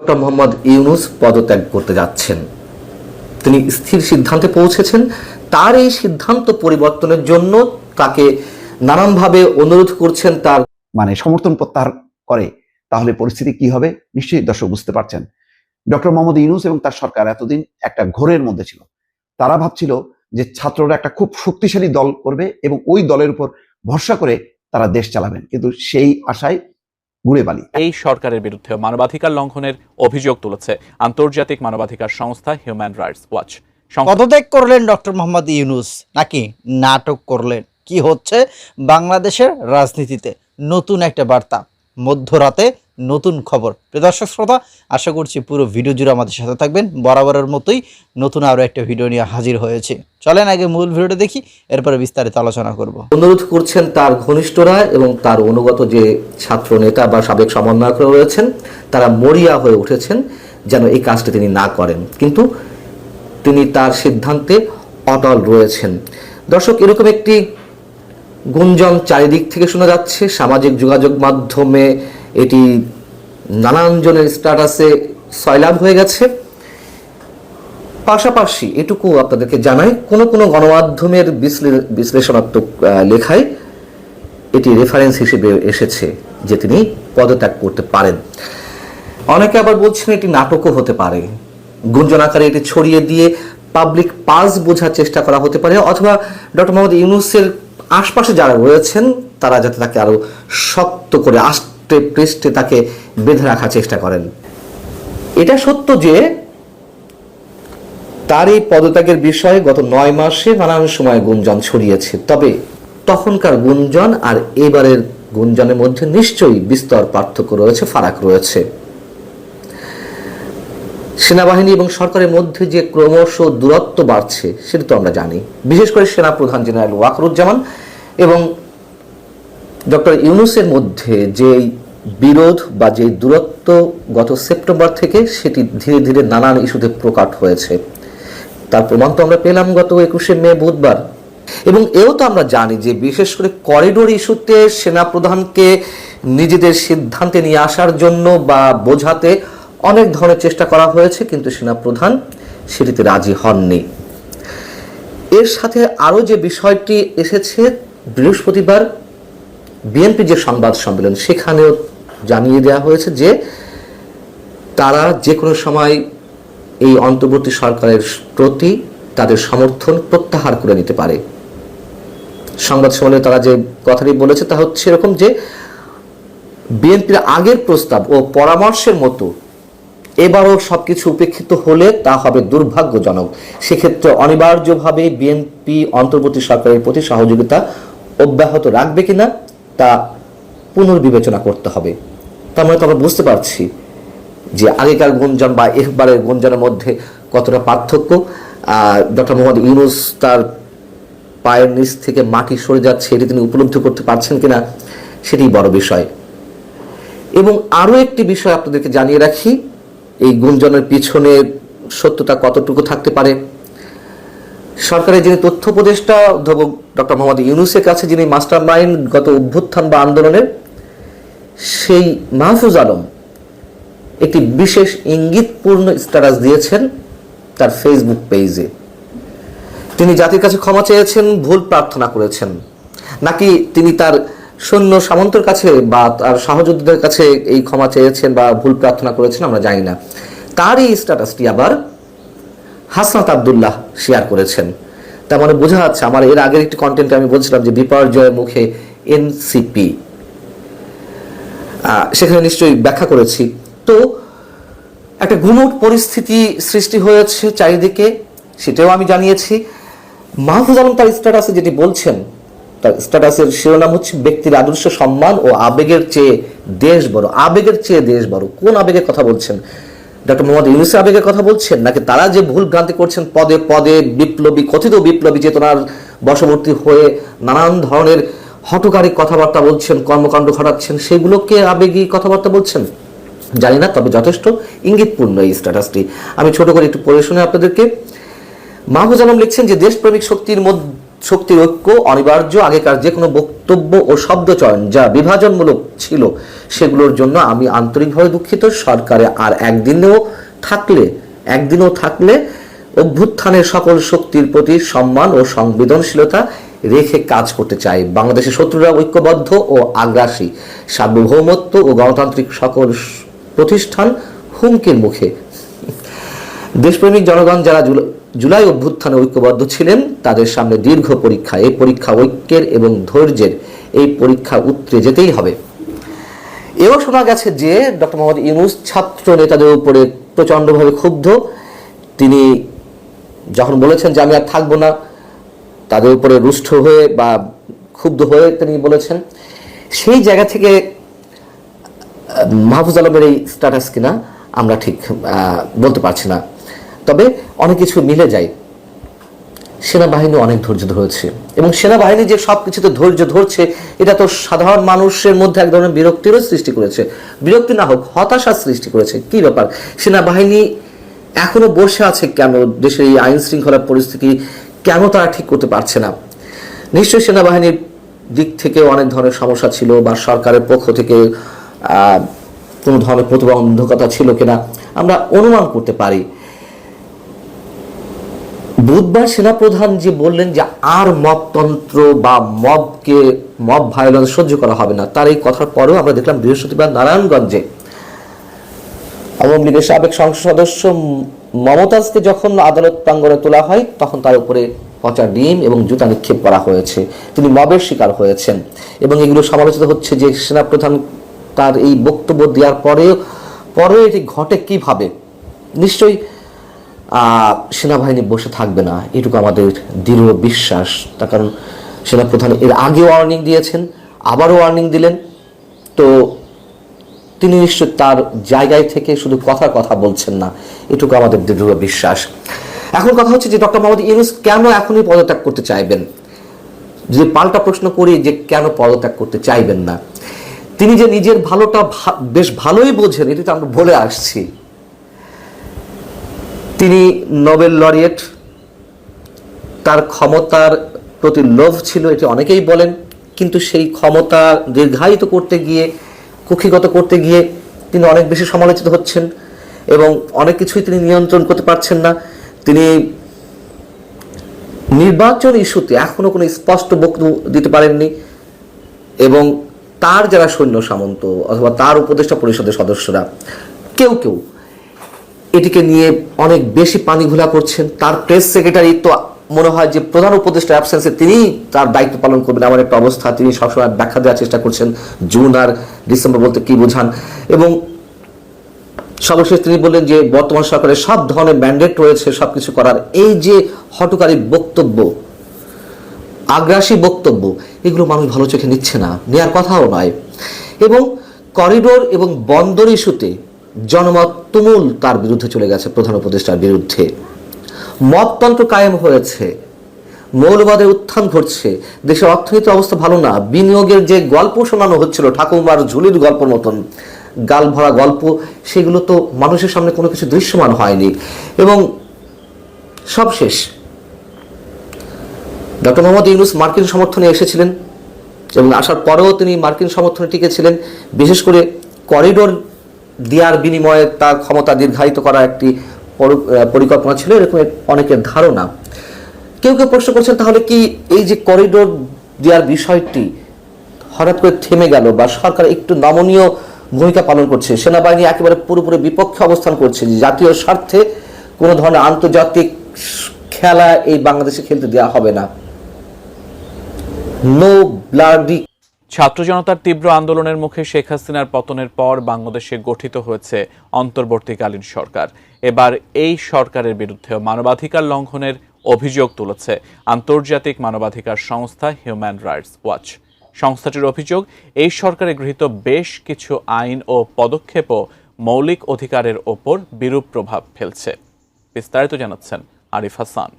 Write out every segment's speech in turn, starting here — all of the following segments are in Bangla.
ডক্টর মোহাম্মদ ইউনুস পদত্যাগ করতে যাচ্ছেন। তিনি স্থির সিদ্ধান্তে পৌঁছেছেন। তার এই সিদ্ধান্ত পরিবর্তনের জন্য তাকে নানানভাবে অনুরোধ করছেন তার মানে সমর্থন প্রত্যাহার করে, তাহলে পরিস্থিতি কি হবে? নিশ্চয়ই দর্শক বুঝতে পারছেন। ডক্টর মোহাম্মদ ইউনুস এবং তার সরকার এতদিন একটা ঘোরের মধ্যে ছিল। তারা ভাবছিল যে ছাত্ররা একটা খুব শক্তিশালী দল করবে এবং ওই দলের উপর ভরসা করে তারা দেশ চালাবেন। কিন্তু সেই আশায় ঘুরে বালি। এই সরকারের বিরুদ্ধে মানবাধিকার লঙ্ঘনের অভিযোগ তুলেছে আন্তর্জাতিক মানবাধিকার সংস্থা হিউম্যান রাইটস ওয়াচ। পদত্যাগ করলেন ডক্টর মোহাম্মদ ইউনুস নাকি নাটক করলেন? কি হচ্ছে বাংলাদেশের রাজনীতিতে? নতুন একটা বার্তা মধ্যরাতে নতুন খবর। দর্শক শ্রোতা, আশা করছি পুরো ভিডিও জুড়ে আমাদের সাথে থাকবেন। বরাবরের মতোই নতুন আরও একটা ভিডিও নিয়ে হাজির হয়েছে। চলেন আগে মূল ভিডিওটা দেখি, এরপরে বিস্তারিত আলোচনা করব। অনুরোধ করছেন তার ঘনিষ্ঠরা এবং তার অনুগত যে ছাত্র নেতা বা সাবেক সমন্বয়করা রয়েছেন, তারা মরিয়া হয়ে উঠেছেন যেন এই কাজটি তিনি না করেন। কিন্তু তিনি তার সিদ্ধান্তে অটল রয়েছেন। দর্শক, এরকম একটি গুঞ্জন চারিদিক থেকে শোনা যাচ্ছে। সামাজিক যোগাযোগ মাধ্যমে এটি নানান জনের স্ট্যাটাসে সয়লাভ হয়ে গেছে। পাশাপাশি এটুকু আপনাদেরকে জানাই, কোনো কোনো গণমাধ্যমের বিশ্লেষণাত্মক লেখায় এটি রেফারেন্স হিসেবে এসেছে যে তিনি পদত্যাগ করতে পারেন। অনেকে আবার বলছেন এটি নাটকও হতে পারে। গুঞ্জন আকারে এটি ছড়িয়ে দিয়ে পাবলিক পাস বোঝার চেষ্টা করা হতে পারে অথবা ডক্টর মোহাম্মদ ইউনুসের আশপাশে যারা রয়েছেন, তারা যাতে তাকে আরও শক্ত করে আষ্টে পৃষ্ঠে তাকে বেঁধে রাখার চেষ্টা করেন। এটা সত্য যে তার এই পদত্যাগের বিষয়ে গত নয় মাসে নানান সময় গুঞ্জন ছড়িয়েছে। তবে তখনকার গুঞ্জন আর এবারের গুঞ্জনের মধ্যে নিশ্চয়ই বিস্তর পার্থক্য রয়েছে, ফারাক রয়েছে। সেনাবাহিনী এবং সরকারের মধ্যে যে ক্রমশ দূরত্ব বাড়ছে, সেটা তো আমরা জানি। বিশেষ করে সেনা প্রধান জেনারেল ওয়াকরুজ্জামান এবং ডক্টর ইউনুসের মধ্যে যে বিরোধ বা যে দূরত্ব গত সেপ্টেম্বর থেকে সেটি ধীরে ধীরে নানান ইস্যুতে প্রকাট হয়েছে। তার প্রমাণ তো আমরা পেলাম গত একুশে মে বুধবার। এবং এও তো আমরা জানি যে বিশেষ করে করিডোর ইস্যুতে সেনাপ্রধানকে নিজেদের সিদ্ধান্তে নিয়ে আসার জন্য বা বোঝাতে অনেক ধরনের চেষ্টা করা হয়েছে, কিন্তু সেনাপ্রধান সেটিতে রাজি হননি। এর সাথে আরও যে বিষয়টি এসেছে, বৃহস্পতিবার বিএনপি যে সংবাদ সম্মেলন, সেখানেও জানিয়ে দেওয়া হয়েছে যে তারা যে কোনো সময় এই অন্তর্বর্তী সরকারের প্রতি তাদের সমর্থন প্রত্যাহার করে নিতে পারে। সংবাদ সম্মেলনে তারা যে কথাটি বলেছে তা হচ্ছে এরকম যে বিএনপির আগের প্রস্তাব ও পরামর্শের মতো এবারও সবকিছু উপেক্ষিত হলে তা হবে দুর্ভাগ্যজনক। সেক্ষেত্রে অনিবার্যভাবে বিএনপি অন্তর্বর্তী সরকারের প্রতি সহযোগিতা অব্যাহত রাখবে কিনা তা পুনর্বিবেচনা করতে হবে। তার মানে তো আমরা বুঝতে পারছি যে আগেকার গুঞ্জন বা একবারের গুঞ্জনের মধ্যে কতটা পার্থক্য। ডক্টর মোহাম্মদ ইউনুস তার পায়ের নিচ থেকে মাটি সরে যাচ্ছে, এটি তিনি উপলব্ধি করতে পারছেন কিনা সেটি বড় বিষয়। এবং আরও একটি বিষয় আপনাদেরকে জানিয়ে রাখি, এই গুঞ্জনের পিছনে সত্যতা কতটুকু থাকতে পারে? সরকারের যিনি তথ্য উপদেষ্টা ডক্টর মোহাম্মদ ইউনুসের কাছে যিনি মাস্টার মাইন্ড গত অভ্যুত্থান বা আন্দোলনের সেই মাহফুজ আলম একটি বিশেষ ইঙ্গিতপূর্ণ স্ট্যাটাস দিয়েছেন তার ফেসবুক পেজে তিনি জাতির কাছে ক্ষমা চেয়েছেন, ভুল প্রার্থনা করেছেন। নাকি তিনি তার সৈন্য সামন্তর কাছে বা তার সহযোদ্ধাদের কাছে এই ক্ষমা চেয়েছেন বা ভুল প্রার্থনা করেছেন আমরা জানি না। তার এই স্ট্যাটাসটি আবার হাসনাত আবদুল্লাহ শেয়ার করেছেন। তার মানে বোঝা যাচ্ছে, আমার এর আগের একটি কন্টেন্টে আমি বলছিলাম যে বিপর্যয়ের মুখে এনসিপি সেখানে নিশ্চয়ই ব্যাখ্যা করেছি। তো একটা গুমট পরিস্থিতি সৃষ্টি হয়েছে চারিদিকে, সেটাও আমি জানিয়েছি। মাহফুজ আলম তার স্ট্যাটাসে যেটি বলছেন, তার স্ট্যাটাসের শিরোনাম হচ্ছে ব্যক্তির আদর্শ সম্মান ও আবেগের চেয়ে দেশ বড়। আবেগের চেয়ে দেশ বড়। কোন আবেগের কথা বলছেন? ডক্টর মোহাম্মদ ইউনুসের আবেগের কথা বলছেন, নাকি তারা যে ভুল ভ্রান্তি করছেন, পদে পদে বিপ্লবী, কথিত বিপ্লবী চেতনার বশবর্তী হয়ে নানান ধরনের হটকারী কথাবার্তা বলছেন, কর্মকাণ্ড ঘটাচ্ছেন, সেগুলোকে আবেগী কথাবার্তা বলছেন? জানি না, তবে যথেষ্ট ইঙ্গিতপূর্ণ এই স্ট্যাটাসটি আমি ছোট করে একটু পড়ে শুনে আপনাদেরকে। মাহফুজ আলম লিখছেন যে, দেশপ্রেমিক শক্তির মধ্যে, শক্তির ঐক্য অনিবার্য, আগেকার যে কোনো বক্তব্য ও শব্দচয়ন যা বিভাজনমূলক ছিল, সেগুলোর জন্য আমি আন্তরিকভাবে দুঃখিত। সরকারে আর একদিনেও থাকলে, একদিনও থাকলে অভ্যুত্থানের সকল শক্তির প্রতি সম্মান ও সংবেদনশীলতা রেখে কাজ করতে চাই বাংলাদেশের শত্রুরা ঐক্যবদ্ধ ও আগ্রাসী। সার্বভৌমত্ব ও গণতান্ত্রিক সকল প্রতিষ্ঠান হুমকির মুখে। দেশপ্রেমিক জনগণ যারা জুলাই অভ্যুত্থানে ঐক্যবদ্ধ ছিলেন, তাদের সামনে দীর্ঘ পরীক্ষা। এই পরীক্ষা ঐক্যের এবং ধৈর্যের। এই পরীক্ষা উতরে যেতেই হবে। এও শোনা গেছে যে, ডক্টর মোহাম্মদ ইউনুস ছাত্র নেতাদের উপরে প্রচণ্ডভাবে ক্ষুব্ধ। তিনি যখন বলেছেন যে, আমি আর থাকব না তাদের উপরে রুষ্ট হয়ে বা ক্ষুব্ধ হয়ে তিনি বলেছেন, সেই জায়গা থেকে মাহফুজ আলমের এই স্ট্যাটাস কিনা আমরা ঠিক বলতে পারছি না। তবে অনেক কিছু মিলে যায়। সেনাবাহিনী অনেক ধৈর্য ধরেছে এবং সেনাবাহিনী যে সব কিছুতে ধৈর্য ধরছে, এটা তো সাধারণ মানুষের মধ্যে এক ধরনের বিরক্তিরও সৃষ্টি করেছে। বিরক্তি না হোক, হতাশার সৃষ্টি করেছে। কি ব্যাপার? সেনাবাহিনী এখনও বসে আছে কেন? দেশের এই আইন শৃঙ্খলার পরিস্থিতি কেন তারা ঠিক করতে পারছে না? নিশ্চয়ই সেনাবাহিনীর দিক থেকে অনেক ধরনের সমস্যা ছিল বা সরকারের পক্ষ থেকে কোনো ধরনের প্রতিবন্ধকতা ছিল কিনা, আমরা অনুমান করতে পারি। বুধবার সেনাপ্রধান যে বললেন যে আর মবতন্ত্র বা মবকে মব ভায়োলেন্স সহ্য করা হবে না, তার এই কথার পরেও আমরা দেখলাম বৃহস্পতিবার নারায়ণগঞ্জে আওয়ামী লীগের সাবেক সংসদ সদস্য মমতাজকে যখন আদালত প্রাঙ্গণে তোলা হয়, তখন তার উপরে পচা ডিম এবং জুতা নিক্ষেপ করা হয়েছে। তিনি মবের শিকার হয়েছেন এবং এগুলো সমালোচিত হচ্ছে যে সেনাপ্রধান তার এই বক্তব্য দেওয়ার পরেও পরেও এটি ঘটে কীভাবে? নিশ্চয়ই সেনাবাহিনী বসে থাকবে না। এটুকু আমাদের দৃঢ় বিশ্বাস। তার কারণ সেনাপ্রধান এর আগে ওয়ার্নিং দিয়েছেন, আবারও ওয়ার্নিং দিলেন। তো তিনি নিশ্চয় তার জায়গায় থেকে শুধু কথার কথা বলছেন না। এটুকু আমাদের দৃঢ় বিশ্বাস। এখন কথা হচ্ছে যে ডক্টর মোহাম্মদ ইউনুস কেন এখনই পদত্যাগ করতে চাইবেন? যদি পাল্টা প্রশ্ন করি যে কেন পদত্যাগ করতে চাইবেন না। তিনি যে নিজের ভালোটা বেশ ভালোই বোঝেন, এটি তো আমরা বলে আসছি। তিনি নোবেল লরিয়েট, তার ক্ষমতার প্রতি লোভ ছিল, এটি অনেকেই বলেন। কিন্তু সেই ক্ষমতা দীর্ঘায়িত করতে গিয়ে কুক্ষিগত করতে গিয়ে তিনি অনেক বেশি সমালোচিত হচ্ছেন এবং অনেক কিছুই তিনি নিয়ন্ত্রণ করতে পারছেন না। তিনি নির্বাচন ইস্যুতে এখনও কোনো স্পষ্ট বক্তব্য দিতে পারেননি এবং তার যারা সৈন্য সামন্ত অথবা তার উপদেষ্টা পরিষদের সদস্যরা, কেউ কেউ এটিকে নিয়ে অনেক বেশি পানি ঘোলা করছেন। তার প্রেস সেক্রেটারি তো মনে হয় যে প্রধান উপদেষ্টা অ্যাবসেন্সে তিনি তার দায়িত্ব পালন করবেন এমন একটা অবস্থা তিনি সবসময় ব্যাখ্যা দেওয়ার চেষ্টা করছেন জুন আর ডিসেম্বর বলতে কি বোঝান। এবং সর্বশেষ তিনি বললেন যে বর্তমান সরকারের সব ধরনের ম্যান্ডেট রয়েছে, সবকিছু করার। এই যে হটকারী বক্তব্য, আগ্রাসী বক্তব্য, এগুলো মানুষ ভালো চোখে নিচ্ছে না, নেয়ার কথাও নয়। এবং করিডোর এবং বন্দর ইস্যুতে জনমত তুমুল তার বিরুদ্ধে চলে গেছে প্রধান উপদেষ্টার বিরুদ্ধে। মততন্ত্র কায়েম হয়েছে। মৌলবাদের উত্থান ঘটছে। দেশের অর্থনৈতিক অবস্থা ভালো না। বিনিয়োগের যে গল্প শোনানো হচ্ছিল ঠাকুমার ঝুলির গল্পের মতন, গাল ভরা গল্প, সেগুলো তো মানুষের সামনে কোনো কিছু দৃশ্যমান হয়নি। এবং সবশেষ ডক্টর মোহাম্মদ ইউনুস মার্কিন সমর্থনে এসেছিলেন এবং আসার পরেও তিনি মার্কিন সমর্থনে টিকেছিলেন। বিশেষ করে করিডোর দেওয়ার বিনিময়ে তার ক্ষমতা দীর্ঘায়িত করা একটি পরিকল্পনা ছিল, এরকম অনেকের ধারণা। কেউ কেউ প্রশ্ন করছেন, তাহলে কি এই যে করিডোর দেওয়ার বিষয়টি হঠাৎ করে থেমে গেল বা সরকার একটু নমনীয় ভূমিকা পালন করছে? সেনাবাহিনী একেবারে পুরোপুরি বিপক্ষে অবস্থান করছে জাতীয় স্বার্থে কোনো ধরনের আন্তর্জাতিক খেলা এই বাংলাদেশে খেলতে দেওয়া হবে না। নো ব্লাডি ছাত্র জনতার তীব্র আন্দোলনের মুখে শেখ হাসিনার পতনের পর বাংলাদেশে গঠিত হয়েছে অন্তর্বর্তীকালীন সরকার। এবার এই সরকারের বিরুদ্ধে মানবাধিকার লঙ্ঘনের অভিযোগ তুলেছে আন্তর্জাতিক মানবাধিকার সংস্থা হিউম্যান রাইটস ওয়াচ। সংস্থাটির অভিযোগ, এই সরকারে গৃহীত বেশ কিছু আইন ও পদক্ষেপও মৌলিক অধিকারের ওপর বিরূপ প্রভাব ফেলছে। বিস্তারিত জানাচ্ছেন আরিফ হাসান।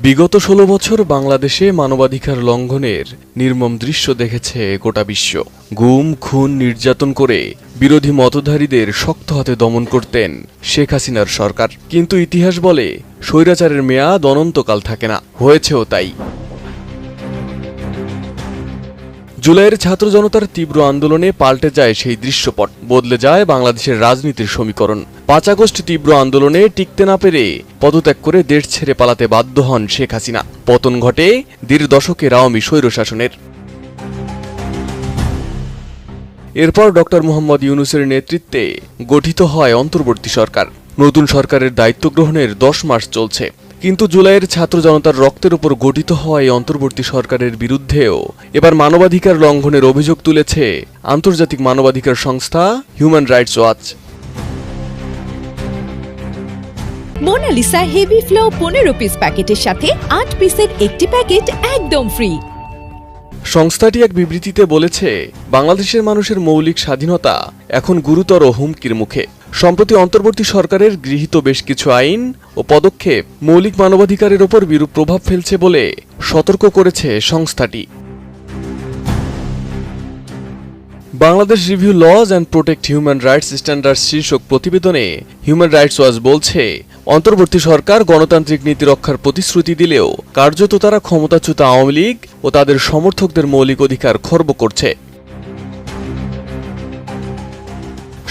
বিগত ষোলো বছর বাংলাদেশে মানবাধিকার লঙ্ঘনের নির্মম দৃশ্য দেখেছে গোটা বিশ্ব। গুম, খুন, নির্যাতন করে বিরোধী মতধারীদের শক্ত হাতে দমন করতেন শেখ হাসিনার সরকার। কিন্তু ইতিহাস বলে, স্বৈরাচারের মেয়াদ অনন্তকাল থাকে না। হয়েছেও তাই। জুলাইয়ের ছাত্র জনতার তীব্র আন্দোলনে পাল্টে যায় সেই দৃশ্যপট। বদলে যায় বাংলাদেশের রাজনীতির সমীকরণ। পাঁচ আগস্ট তীব্র আন্দোলনে টিকতে না পেরে পদত্যাগ করে দেশ ছেড়ে পালাতে বাধ্য হন শেখ হাসিনা। পতন ঘটে দেড় দশকের আওয়ামী স্বৈরশাসনের এরপর ডক্টর মোহাম্মদ ইউনুসের নেতৃত্বে গঠিত হয় অন্তর্বর্তী সরকার। নতুন সরকারের দায়িত্ব গ্রহণের দশ মাস চলছে। কিন্তু জুলাইয়ের ছাত্র জনতার রক্তের উপর গঠিত হওয়া এই অন্তর্বর্তী সরকারের বিরুদ্ধেও এবার মানবাধিকার লঙ্ঘনের অভিযোগ তুলেছে আন্তর্জাতিক মানবাধিকার সংস্থা human rights watch. Monalisa heavy flow পনেরো পিস প্যাকেটের সাথে আট পিসের একটি প্যাকেট একদম ফ্রি। সংস্থাটি এক বিবৃতিতে বলেছে, বাংলাদেশের মানুষের মৌলিক স্বাধীনতা এখন গুরুতর হুমকির মুখে। সম্প্রতি অন্তর্বর্তী সরকারের গৃহীত বেশ কিছু আইন ও পদক্ষেপ মৌলিক মানবাধিকারের ওপর বিরূপ প্রভাব ফেলছে বলে সতর্ক করেছে সংস্থাটি। Bangladesh review laws and protect human rights standard শীর্ষক প্রতিবেদনে হিউম্যান রাইটস ওয়াচ বলছে অন্তর্বর্তী সরকার গণতান্ত্রিক নীতি রক্ষার প্রতিশ্রুতি দিলেও কার্যত তারা ক্ষমতাচ্যুত আওয়ামী লীগ ও তাদের সমর্থকদের মৌলিক অধিকার খর্ব করছে।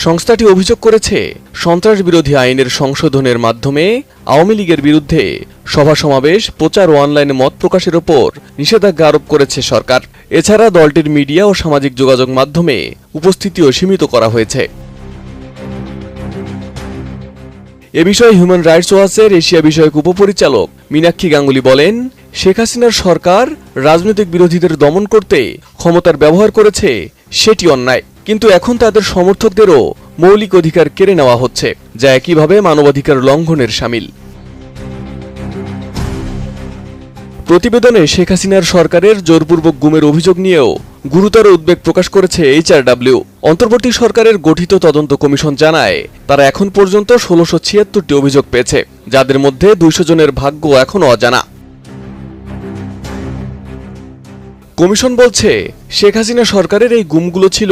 সংস্থাটি অভিযোগ করেছে সন্ত্রাস বিরোধী আইনের সংশোধনের মাধ্যমে আওয়ামী লীগের বিরুদ্ধে সভা সমাবেশ, প্রচার ও অনলাইনে মত প্রকাশের ওপর নিষেধাজ্ঞা আরোপ করেছে সরকার। এছাড়া দলটির মিডিয়া ও সামাজিক যোগাযোগ মাধ্যমে উপস্থিতিও সীমিত করা হয়েছে। এ বিষয়ে হিউম্যান রাইটস ওয়াচের এশিয়া বিষয়ক উপপরিচালক মীনাক্ষী গাঙ্গুলি বলেন, শেখ হাসিনার সরকার রাজনৈতিক বিরোধীদের দমন করতে ক্ষমতার ব্যবহার করেছে, সেটি অন্যায়। কিন্তু এখন তাদের সমর্থকদেরও মৌলিক অধিকার কেড়ে নেওয়া হচ্ছে, যা একইভাবে মানবাধিকার লঙ্ঘনের সামিল। প্রতিবেদনে শেখ হাসিনার সরকারের জোরপূর্বক গুমের অভিযোগ নিয়েও গুরুতর উদ্বেগ প্রকাশ করেছে এইচআরডব্লিউ অন্তর্বর্তী সরকারের গঠিত তদন্ত কমিশন জানায়, তারা এখন পর্যন্ত ষোলোশো ছিয়াত্তরটি অভিযোগ পেয়েছে, যাদের মধ্যে দুইশো জনের ভাগ্য এখনও অজানা। কমিশন বলছে, শেখ হাসিনা সরকারের এই গুমগুলো ছিল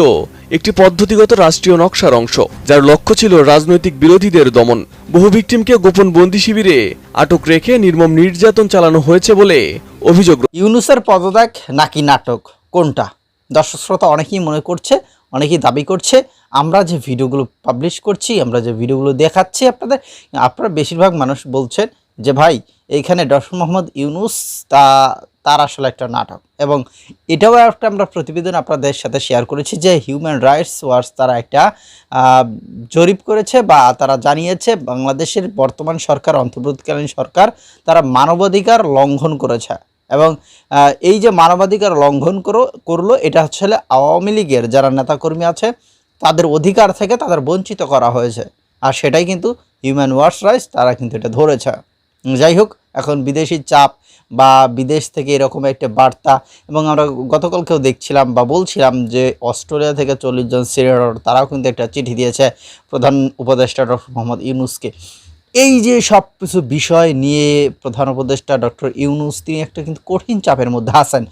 একটি পদ্ধতিগত রাষ্ট্রীয় নকশার অংশ, যার লক্ষ্য ছিল রাজনৈতিক বিরোধীদের দমন। বহু ভিকটিমকে গোপন বন্দি শিবিরে আটক রেখে নির্মম নির্যাতন চালানো হয়েছে বলে অভিযোগ ইউনুসের পদত্যাগ নাকি নাটক? কোনটা? দর্শক শ্রোতা অনেকেই মনে করছে অনেকেই দাবি করছে, আমরা যে ভিডিওগুলো পাবলিশ করছি, আমরা যে ভিডিওগুলো দেখাচ্ছি আপনাদের, আপনারা বেশিরভাগ মানুষ বলছেন যে, ভাই, এইখানে ডক্টর মোহাম্মদ ইউনুস, তা, তার আসলে একটা নাটক। এবং এটাও একটা আমরা প্রতিবেদন আপনাদের সাথে শেয়ার করেছি যে হিউম্যান রাইটস ওয়াচ তারা একটা জরিপ করেছে বা তারা জানিয়েছে, বাংলাদেশের বর্তমান সরকার, অন্তর্বর্তীকালীন সরকার, তারা মানবাধিকার লঙ্ঘন করেছে। এবং এই যে মানবাধিকার লঙ্ঘন করো, করল, এটা হচ্ছে আওয়ামী লীগের যারা নেতাকর্মী আছে, তাদের অধিকার থেকে তাদের বঞ্চিত করা হয়েছে। আর সেটাই কিন্তু হিউম্যান ওয়ার্স রাইটস তারা কিন্তু এটা ধরেছে। যাই হোক, এখন বিদেশি চাপ বা বিদেশ থেকে এরকম একটা বার্তা, এবং আমরা গতকালকেও দেখছিলাম বা বলছিলাম যে অস্ট্রেলিয়া থেকে চল্লিশ জন সিনিয়র তারাও কিন্তু একটা চিঠি দিয়েছে প্রধান উপদেষ্টা ডক্টর মোহাম্মদ ইউনুসকে। এই যে সব কিছু বিষয় নিয়ে প্রধান উপদেষ্টা ডক্টর ইউনুস, তিনি একটা কিন্তু কঠিন চাপের মধ্যে আছেন।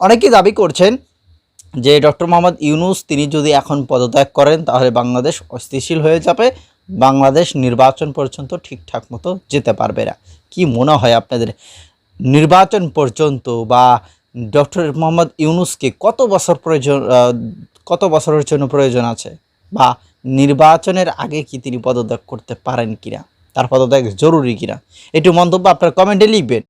অনেকেই দাবি করছেন যে ডক্টর মোহাম্মদ ইউনুস, তিনি যদি এখন পদত্যাগ করেন, তাহলে বাংলাদেশ অস্থিতিশীল হয়ে যাবে। বাংলাদেশ নির্বাচন পর্যন্ত ঠিকঠাক মতো যেতে পারবে না। কি মনে হয় আপনাদের? নির্বাচন পর্যন্ত বা ডক্টর মোহাম্মদ ইউনুসকে কত বছর প্রয়োজন কত বছরের জন্য প্রয়োজন আছে? বা নির্বাচনের আগে কি তিনি পদত্যাগ করতে পারেন কিনা? তার পদত্যাগ জরুরি কিনা? একটু মন্তব্য আপনার কমেন্টে লিখবেন।